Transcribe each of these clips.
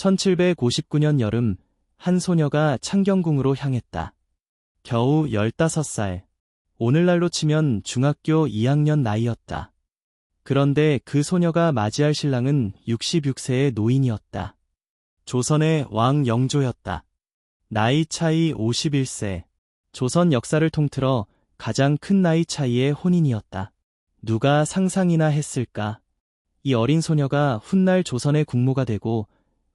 1759년 여름 한 소녀가 창경궁으로 향했다. 겨우 15살. 오늘날로 치면 중학교 2학년 나이였다. 그런데 그 소녀가 맞이할 신랑은 66세의 노인이었다. 조선의 왕 영조였다. 나이 차이 51세. 조선 역사를 통틀어 가장 큰 나이 차이의 혼인이었다. 누가 상상이나 했을까? 이 어린 소녀가 훗날 조선의 국모가 되고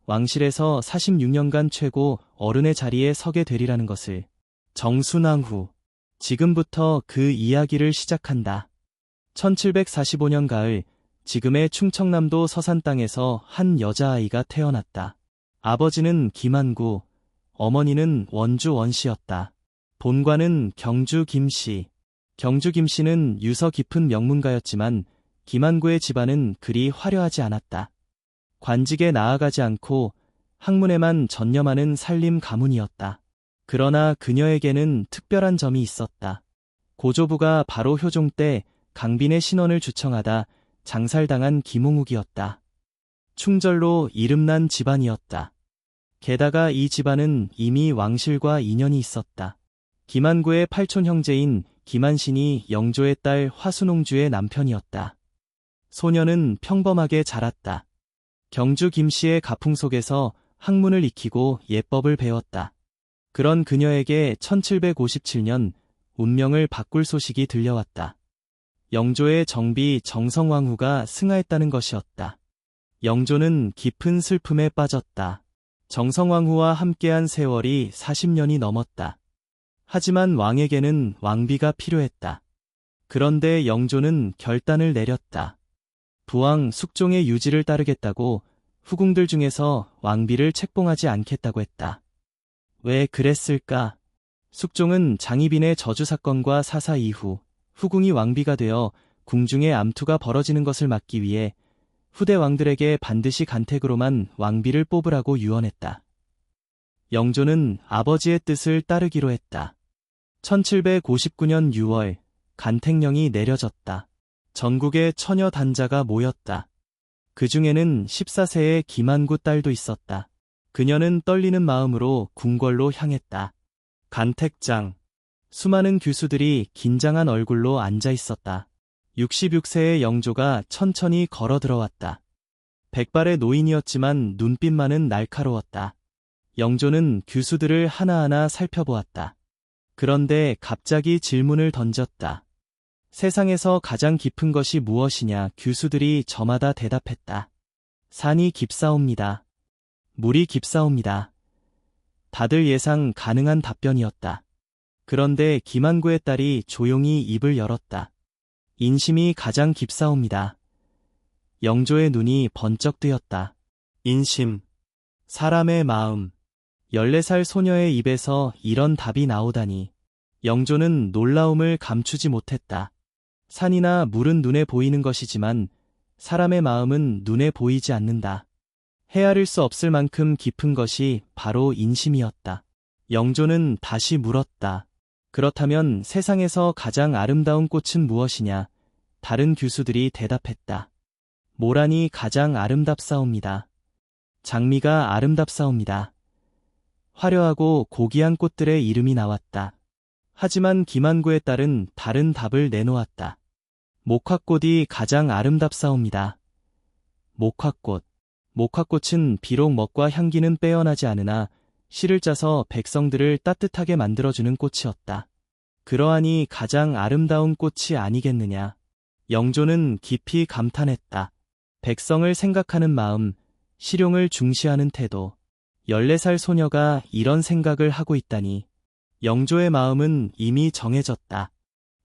왕실에서 46년간 최고 어른의 자리에 서게 되리라는 것을 정순왕 후 지금부터 그 이야기를 시작한다. 1745년 가을 지금의 충청남도 서산 땅에서 한 여자아이가 태어났다. 아버지는 김한구, 어머니는 원주 원씨였다. 본관은 경주 김씨. 경주 김씨는 유서 깊은 명문가였지만 김한구의 집안은 그리 화려하지 않았다. 관직에 나아가지 않고 학문에만 전념하는 살림 가문이었다. 그러나 그녀에게는 특별한 점이 있었다. 고조부가 바로 효종 때 강빈의 신원을 주청하다 장살당한 김홍욱이었다. 충절로 이름난 집안이었다. 게다가 이 집안은 이미 왕실과 인연이 있었다. 김한구의 팔촌 형제인 김한신이 영조의 딸 화순홍주의 남편이었다. 소녀는 평범하게 자랐다. 경주 김씨의 가풍 속에서 학문을 익히고 예법을 배웠다. 그런 그녀에게 1757년 운명을 바꿀 소식이 들려왔다. 영조의 정비 정성왕후가 승하했다는 것이었다. 영조는 깊은 슬픔에 빠졌다. 정성왕후와 함께한 세월이 40년이 넘었다. 하지만 왕에게는 왕비가 필요했다. 그런데 영조는 결단을 내렸다. 부왕 숙종의 유지를 따르겠다고 후궁들 중에서 왕비를 책봉하지 않겠다고 했다. 왜 그랬을까? 숙종은 장희빈의 저주 사건과 사사 이후 후궁이 왕비가 되어 궁중에 암투가 벌어지는 것을 막기 위해 후대 왕들에게 반드시 간택으로만 왕비를 뽑으라고 유언했다. 영조는 아버지의 뜻을 따르기로 했다. 1759년 6월 간택령이 내려졌다. 전국의 처녀 단자가 모였다. 그 중에는 14세의 김한구 딸도 있었다. 그녀는 떨리는 마음으로 궁궐로 향했다. 간택장. 수많은 교수들이 긴장한 얼굴로 앉아 있었다. 66세의 영조가 천천히 걸어 들어왔다. 백발의 노인이었지만 눈빛만은 날카로웠다. 영조는 교수들을 하나하나 살펴보았다. 그런데 갑자기 질문을 던졌다. 세상에서 가장 깊은 것이 무엇이냐 교수들이 저마다 대답했다. 산이 깊사옵니다. 물이 깊사옵니다. 다들 예상 가능한 답변이었다. 그런데 김한구의 딸이 조용히 입을 열었다. 인심이 가장 깊사옵니다. 영조의 눈이 번쩍 뜨였다. 인심. 사람의 마음. 14살 소녀의 입에서 이런 답이 나오다니. 영조는 놀라움을 감추지 못했다. 산이나 물은 눈에 보이는 것이지만 사람의 마음은 눈에 보이지 않는다. 헤아릴 수 없을 만큼 깊은 것이 바로 인심이었다. 영조는 다시 물었다. 그렇다면 세상에서 가장 아름다운 꽃은 무엇이냐? 다른 교수들이 대답했다. 모란이 가장 아름답사옵니다. 장미가 아름답사옵니다. 화려하고 고귀한 꽃들의 이름이 나왔다. 하지만 김한구의 딸은 다른 답을 내놓았다. 목화꽃이 가장 아름답사옵니다. 목화꽃. 목화꽃은 비록 멋과 향기는 빼어나지 않으나 씨를 짜서 백성들을 따뜻하게 만들어주는 꽃이었다. 그러하니 가장 아름다운 꽃이 아니겠느냐. 영조는 깊이 감탄했다. 백성을 생각하는 마음, 실용을 중시하는 태도. 14살 소녀가 이런 생각을 하고 있다니. 영조의 마음은 이미 정해졌다.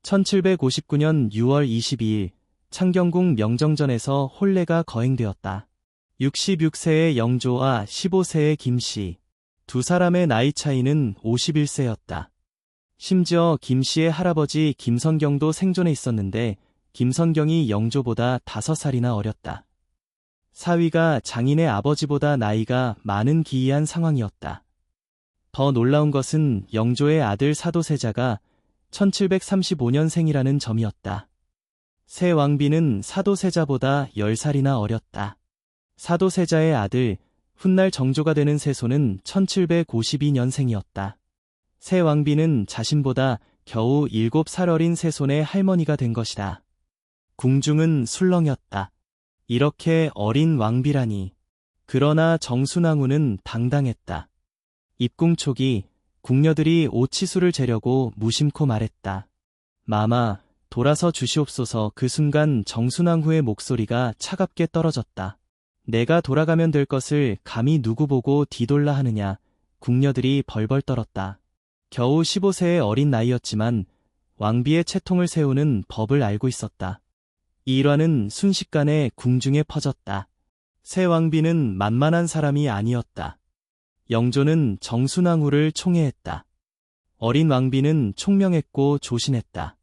1759년 6월 22일 창경궁 명정전에서 혼례가 거행되었다. 66세의 영조와 15세의 김씨, 두 사람의 나이 차이는 51세였다. 심지어 김씨의 할아버지 김선경도 생존해 있었는데 김선경이 영조보다 5살이나 어렸다. 사위가 장인의 아버지보다 나이가 많은 기이한 상황이었다. 더 놀라운 것은 영조의 아들 사도세자가 1735년생이라는 점이었다. 새 왕비는 사도세자보다 10살이나 어렸다. 사도세자의 아들 훗날 정조가 되는 세손은 1752년생이었다. 새 왕비는 자신보다 겨우 7살 어린 세손의 할머니가 된 것이다. 궁중은 술렁였다. 이렇게 어린 왕비라니. 그러나 정순왕후는 당당했다. 입궁 초기 궁녀들이 오치수를 재려고 무심코 말했다. 마마, 돌아서 주시옵소서 그 순간 정순왕후의 목소리가 차갑게 떨어졌다. 내가 돌아가면 될 것을 감히 누구 보고 뒤돌라 하느냐. 궁녀들이 벌벌 떨었다. 겨우 15세의 어린 나이였지만 왕비의 채통을 세우는 법을 알고 있었다. 이 일화는 순식간에 궁중에 퍼졌다. 새 왕비는 만만한 사람이 아니었다. 영조는 정순왕후를 총애했다. 어린 왕비는 총명했고 조신했다.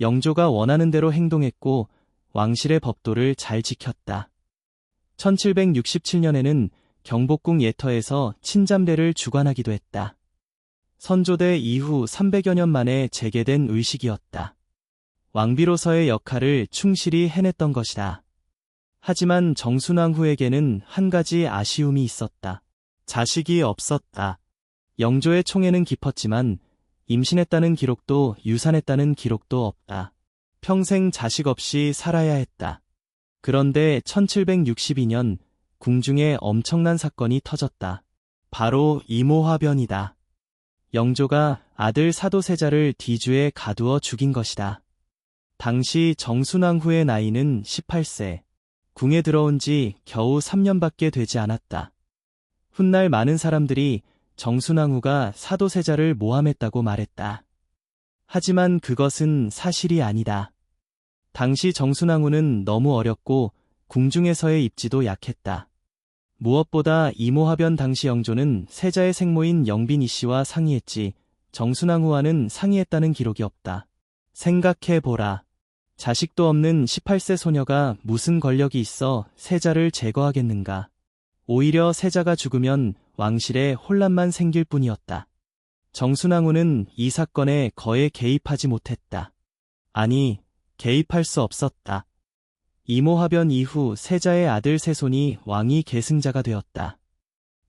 영조가 원하는 대로 행동했고 왕실의 법도를 잘 지켰다. 1767년에는 경복궁 예터에서 친잠대를 주관하기도 했다. 선조대 이후 300여 년 만에 재개된 의식이었다. 왕비로서의 역할을 충실히 해냈던 것이다. 하지만 정순왕후에게는 한 가지 아쉬움이 있었다. 자식이 없었다. 영조의 총애는 깊었지만 임신했다는 기록도 유산했다는 기록도 없다. 평생 자식 없이 살아야 했다. 그런데 1762년 궁중에 엄청난 사건이 터졌다. 바로 이모화변이다. 영조가 아들 사도세자를 뒤주에 가두어 죽인 것이다. 당시 정순왕후의 나이는 18세. 궁에 들어온 지 겨우 3년밖에 되지 않았다. 훗날 많은 사람들이 정순왕후가 사도세자를 모함했다고 말했다. 하지만 그것은 사실이 아니다. 당시 정순왕후는 너무 어렸고 궁중에서의 입지도 약했다. 무엇보다 이모화변 당시 영조는 세자의 생모인 영빈 이씨와 상의했지 정순왕후와는 상의했다는 기록이 없다. 생각해보라. 자식도 없는 18세 소녀가 무슨 권력이 있어 세자를 제거하겠는가. 오히려 세자가 죽으면 왕실에 혼란만 생길 뿐이었다. 정순왕후는 이 사건에 거의 개입하지 못했다. 아니, 개입할 수 없었다. 이모화변 이후 세자의 아들 세손이 왕위 계승자가 되었다.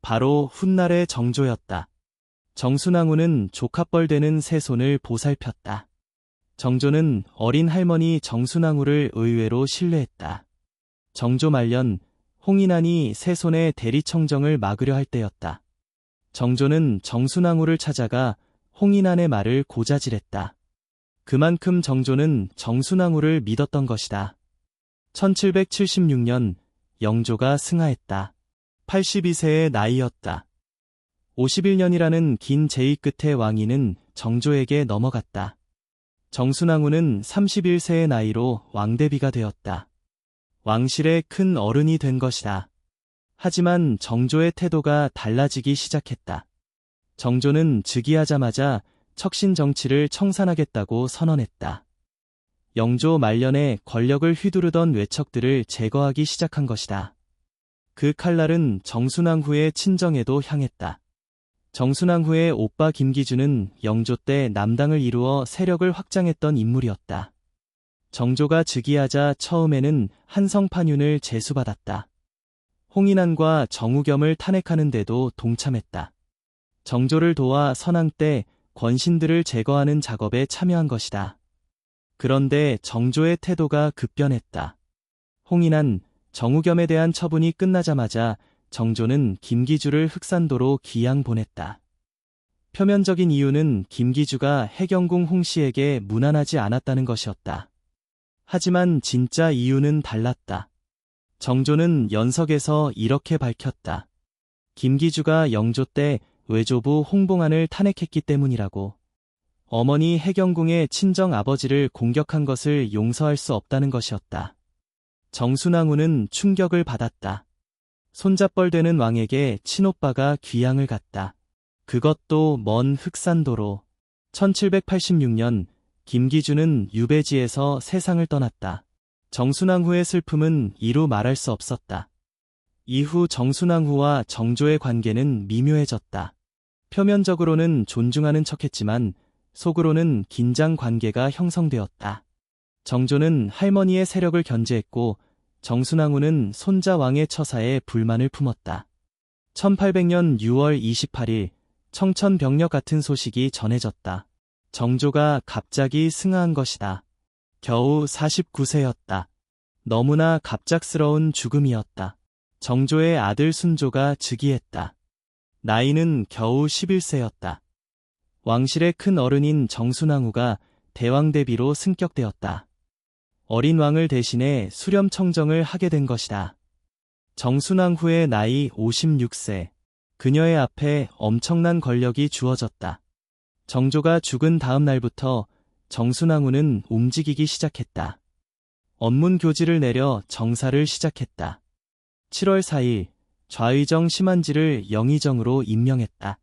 바로 훗날의 정조였다. 정순왕후는 조카뻘 되는 세손을 보살폈다. 정조는 어린 할머니 정순왕후를 의외로 신뢰했다. 정조 말년 홍인안이 세손의 대리청정을 막으려 할 때였다. 정조는 정순왕후를 찾아가 홍인안의 말을 고자질했다. 그만큼 정조는 정순왕후를 믿었던 것이다. 1776년 영조가 승하했다. 82세의 나이였다. 51년이라는 긴 제의 끝에 왕위는 정조에게 넘어갔다. 정순왕후는 31세의 나이로 왕대비가 되었다. 왕실의 큰 어른이 된 것이다. 하지만 정조의 태도가 달라지기 시작했다. 정조는 즉위하자마자 척신 정치를 청산하겠다고 선언했다. 영조 말년에 권력을 휘두르던 외척들을 제거하기 시작한 것이다. 그 칼날은 정순왕후의 친정에도 향했다. 정순왕후의 오빠 김기준은 영조 때 남당을 이루어 세력을 확장했던 인물이었다. 정조가 즉위하자 처음에는 한성판윤을 제수받았다. 홍인안과 정우겸을 탄핵하는 데도 동참했다. 정조를 도와 선왕 때 권신들을 제거하는 작업에 참여한 것이다. 그런데 정조의 태도가 급변했다. 홍인안, 정우겸에 대한 처분이 끝나자마자 정조는 김기주를 흑산도로 기양 보냈다. 표면적인 이유는 김기주가 해경궁 홍씨에게 무난하지 않았다는 것이었다. 하지만 진짜 이유는 달랐다. 정조는 연석에서 이렇게 밝혔다. 김기주가 영조 때 외조부 홍봉안을 탄핵했기 때문이라고. 어머니 해경궁의 친정 아버지를 공격한 것을 용서할 수 없다는 것이었다. 정순왕후는 충격을 받았다. 손잡벌 되는 왕에게 친오빠가 귀양을 갔다. 그것도 먼 흑산도로. 1786년 김기준은 유배지에서 세상을 떠났다. 정순왕후의 슬픔은 이루 말할 수 없었다. 이후 정순왕후와 정조의 관계는 미묘해졌다. 표면적으로는 존중하는 척했지만 속으로는 긴장 관계가 형성되었다. 정조는 할머니의 세력을 견제했고 정순왕후는 손자 왕의 처사에 불만을 품었다. 1800년 6월 28일 청천벽력 같은 소식이 전해졌다. 정조가 갑자기 승하한 것이다. 겨우 49세였다. 너무나 갑작스러운 죽음이었다. 정조의 아들 순조가 즉위했다. 나이는 겨우 11세였다. 왕실의 큰 어른인 정순왕후가 대왕 대비로 승격되었다. 어린 왕을 대신해 수렴청정을 하게 된 것이다. 정순왕후의 나이 56세. 그녀의 앞에 엄청난 권력이 주어졌다. 정조가 죽은 다음 날부터 정순왕후는 움직이기 시작했다. 언문 교지를 내려 정사를 시작했다. 7월 4일 좌의정 심한지를 영의정으로 임명했다.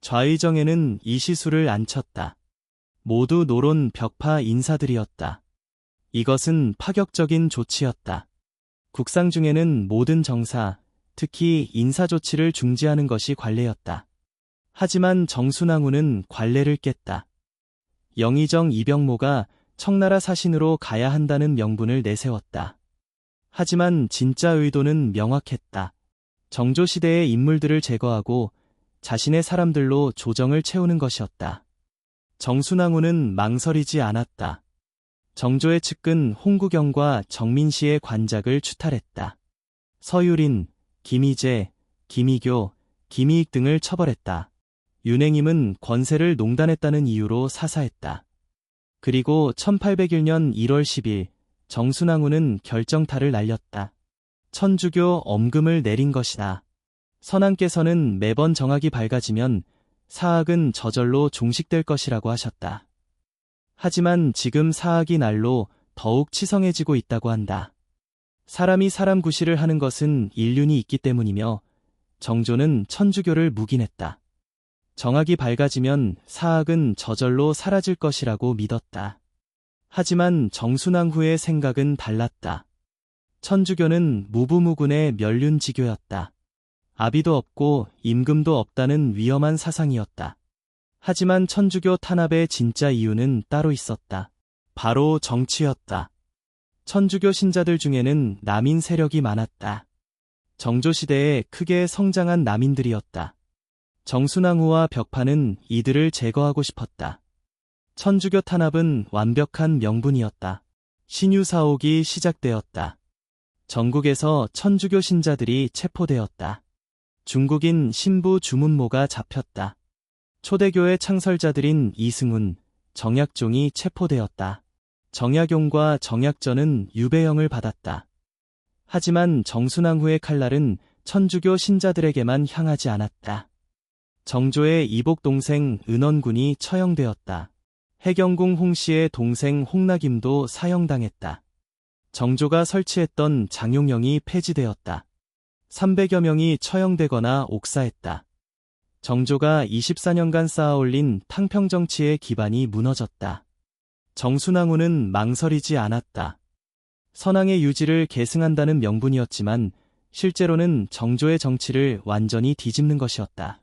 좌의정에는 이시수를 앉혔다. 모두 노론 벽파 인사들이었다. 이것은 파격적인 조치였다. 국상 중에는 모든 정사, 특히 인사조치를 중지하는 것이 관례였다. 하지만 정순왕후는 관례를 깼다. 영의정 이병모가 청나라 사신으로 가야 한다는 명분을 내세웠다. 하지만 진짜 의도는 명확했다. 정조시대의 인물들을 제거하고 자신의 사람들로 조정을 채우는 것이었다. 정순왕후는 망설이지 않았다. 정조의 측근 홍구경과 정민씨의 관작을 추탈했다. 서유린, 김희재, 김희교, 김희익 등을 처벌했다. 윤행임은 권세를 농단했다는 이유로 사사했다. 그리고 1801년 1월 10일 정순왕후는 결정타를 날렸다. 천주교 엄금을 내린 것이다. 선왕께서는 매번 정학이 밝아지면 사학은 저절로 종식될 것이라고 하셨다. 하지만 지금 사학이 날로 더욱 치성해지고 있다고 한다. 사람이 사람 구실을 하는 것은 인륜이 있기 때문이며 정조는 천주교를 묵인했다. 정학이 밝아지면 사학은 저절로 사라질 것이라고 믿었다. 하지만 정순왕 후의 생각은 달랐다. 천주교는 무부무군의 멸륜지교였다. 아비도 없고 임금도 없다는 위험한 사상이었다. 하지만 천주교 탄압의 진짜 이유는 따로 있었다. 바로 정치였다. 천주교 신자들 중에는 남인 세력이 많았다. 정조시대에 크게 성장한 남인들이었다. 정순왕후와 벽파는 이들을 제거하고 싶었다. 천주교 탄압은 완벽한 명분이었다. 신유사옥이 시작되었다. 전국에서 천주교 신자들이 체포되었다. 중국인 신부 주문모가 잡혔다. 초대교회 창설자들인 이승훈, 정약종이 체포되었다. 정약용과 정약전은 유배형을 받았다. 하지만 정순왕후의 칼날은 천주교 신자들에게만 향하지 않았다. 정조의 이복 동생 은원군이 처형되었다. 해경궁 홍씨의 동생 홍낙임도 사형당했다. 정조가 설치했던 장용령이 폐지되었다. 300여 명이 처형되거나 옥사했다. 정조가 24년간 쌓아올린 탕평 정치의 기반이 무너졌다. 정순왕후는 망설이지 않았다. 선왕의 유지를 계승한다는 명분이었지만 실제로는 정조의 정치를 완전히 뒤집는 것이었다.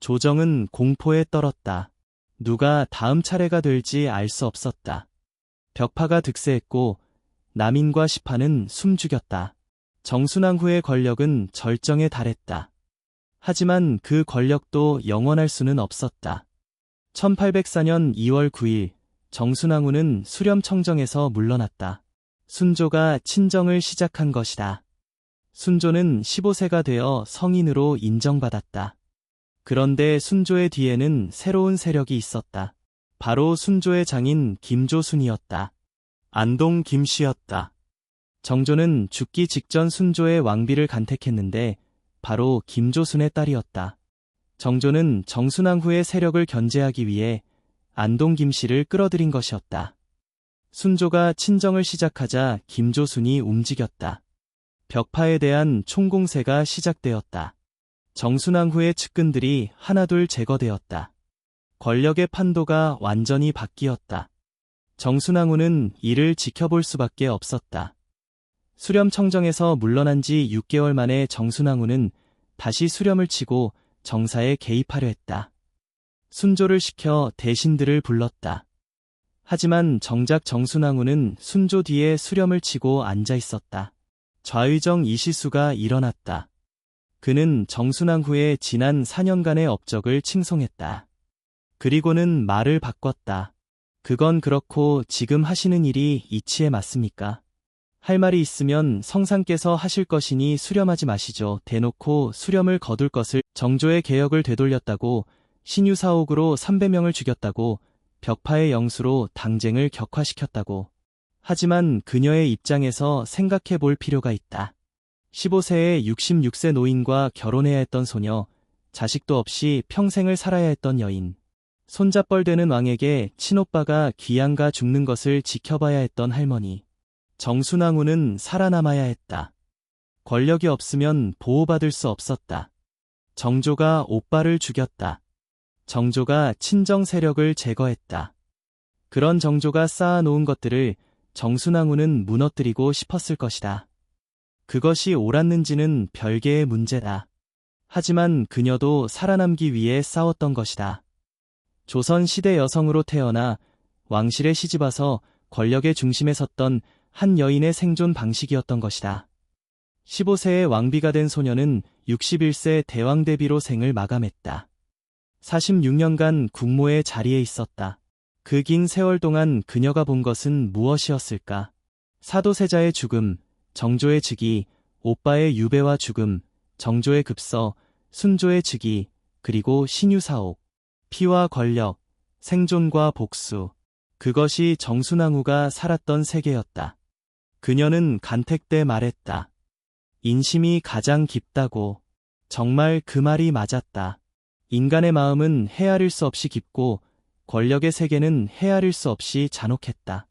조정은 공포에 떨었다. 누가 다음 차례가 될지 알 수 없었다. 벽파가 득세했고 남인과 시파는 숨죽였다. 정순왕후의 권력은 절정에 달했다. 하지만 그 권력도 영원할 수는 없었다. 1804년 2월 9일 정순왕후는 수렴청정에서 물러났다. 순조가 친정을 시작한 것이다. 순조는 15세가 되어 성인으로 인정받았다. 그런데 순조의 뒤에는 새로운 세력이 있었다. 바로 순조의 장인 김조순이었다. 안동 김씨였다. 정조는 죽기 직전 순조의 왕비를 간택했는데 바로 김조순의 딸이었다. 정조는 정순왕 후의 세력을 견제하기 위해 안동 김씨를 끌어들인 것이었다. 순조가 친정을 시작하자 김조순이 움직였다. 벽파에 대한 총공세가 시작되었다. 정순왕 후의 측근들이 하나둘 제거되었다. 권력의 판도가 완전히 바뀌었다. 정순왕후는 이를 지켜볼 수밖에 없었다. 수렴청정에서 물러난 지 6개월 만에 정순왕후는 다시 수렴을 치고 정사에 개입하려 했다. 순조를 시켜 대신들을 불렀다. 하지만 정작 정순왕후는 순조 뒤에 수렴을 치고 앉아 있었다. 좌의정 이시수가 일어났다. 그는 정순왕 후의 지난 4년간의 업적을 칭송했다. 그리고는 말을 바꿨다. 그건 그렇고 지금 하시는 일이 이치에 맞습니까? 할 말이 있으면 성상께서 하실 것이니 수렴하지 마시죠. 대놓고 수렴을 거둘 것을 정조의 개혁을 되돌렸다고 신유사옥으로 300명을 죽였다고 벽파의 영수로 당쟁을 격화시켰다고. 하지만 그녀의 입장에서 생각해 볼 필요가 있다. 15세에 66세 노인과 결혼해야 했던 소녀, 자식도 없이 평생을 살아야 했던 여인. 손잡벌 되는 왕에게 친오빠가 귀양가 죽는 것을 지켜봐야 했던 할머니. 정순왕후는 살아남아야 했다. 권력이 없으면 보호받을 수 없었다. 정조가 오빠를 죽였다. 정조가 친정 세력을 제거했다. 그런 정조가 쌓아놓은 것들을 정순왕후는 무너뜨리고 싶었을 것이다. 그것이 옳았는지는 별개의 문제다. 하지만 그녀도 살아남기 위해 싸웠던 것이다. 조선 시대 여성으로 태어나 왕실에 시집와서 권력의 중심에 섰던 한 여인의 생존 방식이었던 것이다. 15세의 왕비가 된 소녀는 61세 대왕 대비로 생을 마감했다. 46년간 국모의 자리에 있었다. 그 긴 세월 동안 그녀가 본 것은 무엇이었을까? 사도세자의 죽음, 정조의 즉위, 오빠의 유배와 죽음, 정조의 급서, 순조의 즉위, 그리고 신유사옥, 피와 권력, 생존과 복수. 그것이 정순왕후가 살았던 세계였다. 그녀는 간택 때 말했다. 인심이 가장 깊다고. 정말 그 말이 맞았다. 인간의 마음은 헤아릴 수 없이 깊고 권력의 세계는 헤아릴 수 없이 잔혹했다.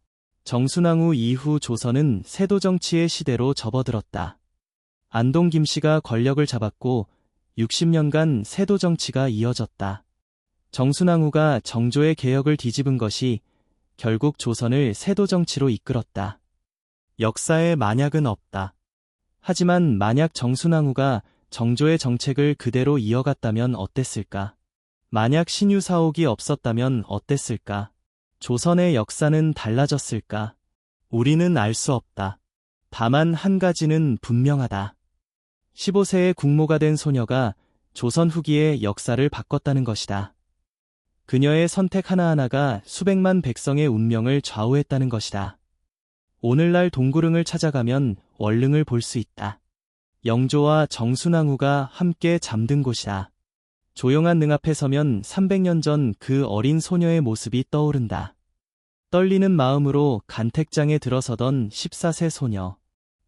정순왕후 이후 조선은 세도 정치의 시대로 접어들었다. 안동 김씨가 권력을 잡았고 60년간 세도 정치가 이어졌다. 정순왕후가 정조의 개혁을 뒤집은 것이 결국 조선을 세도 정치로 이끌었다. 역사에 만약은 없다. 하지만 만약 정순왕후가 정조의 정책을 그대로 이어갔다면 어땠을까? 만약 신유사옥이 없었다면 어땠을까? 조선의 역사는 달라졌을까? 우리는 알 수 없다. 다만 한 가지는 분명하다. 15세의 국모가 된 소녀가 조선 후기의 역사를 바꿨다는 것이다. 그녀의 선택 하나하나가 수백만 백성의 운명을 좌우했다는 것이다. 오늘날 동구릉을 찾아가면 원릉을 볼 수 있다. 영조와 정순왕후가 함께 잠든 곳이다. 조용한 능 앞에 서면 300년 전 그 어린 소녀의 모습이 떠오른다. 떨리는 마음으로 간택장에 들어서던 14세 소녀.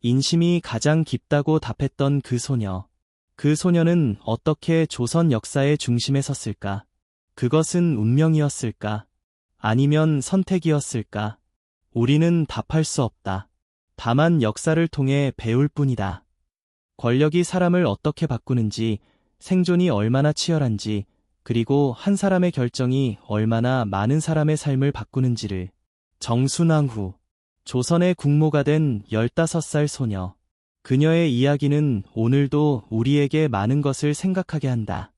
인심이 가장 깊다고 답했던 그 소녀. 그 소녀는 어떻게 조선 역사의 중심에 섰을까? 그것은 운명이었을까? 아니면 선택이었을까? 우리는 답할 수 없다. 다만 역사를 통해 배울 뿐이다. 권력이 사람을 어떻게 바꾸는지, 생존이 얼마나 치열한지, 그리고 한 사람의 결정이 얼마나 많은 사람의 삶을 바꾸는지를 정순왕 후 조선의 국모가 된 15살 소녀. 그녀의 이야기는 오늘도 우리에게 많은 것을 생각하게 한다.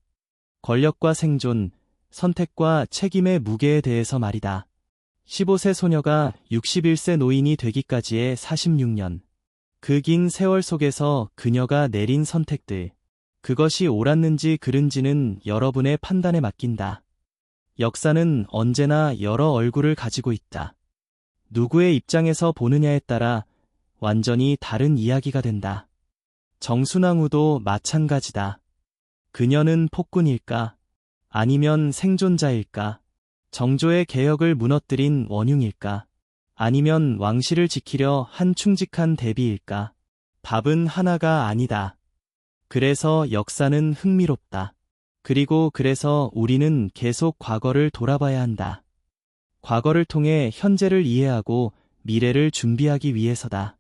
권력과 생존, 선택과 책임의 무게에 대해서 말이다. 15세 소녀가 61세 노인이 되기까지의 46년. 그 긴 세월 속에서 그녀가 내린 선택들, 그것이 옳았는지 그른지는 여러분의 판단에 맡긴다. 역사는 언제나 여러 얼굴을 가지고 있다. 누구의 입장에서 보느냐에 따라 완전히 다른 이야기가 된다. 정순왕후도 마찬가지다. 그녀는 폭군일까? 아니면 생존자일까? 정조의 개혁을 무너뜨린 원흉일까? 아니면 왕실을 지키려 한 충직한 대비일까? 답은 하나가 아니다. 그래서 역사는 흥미롭다. 그리고 그래서 우리는 계속 과거를 돌아봐야 한다. 과거를 통해 현재를 이해하고 미래를 준비하기 위해서다.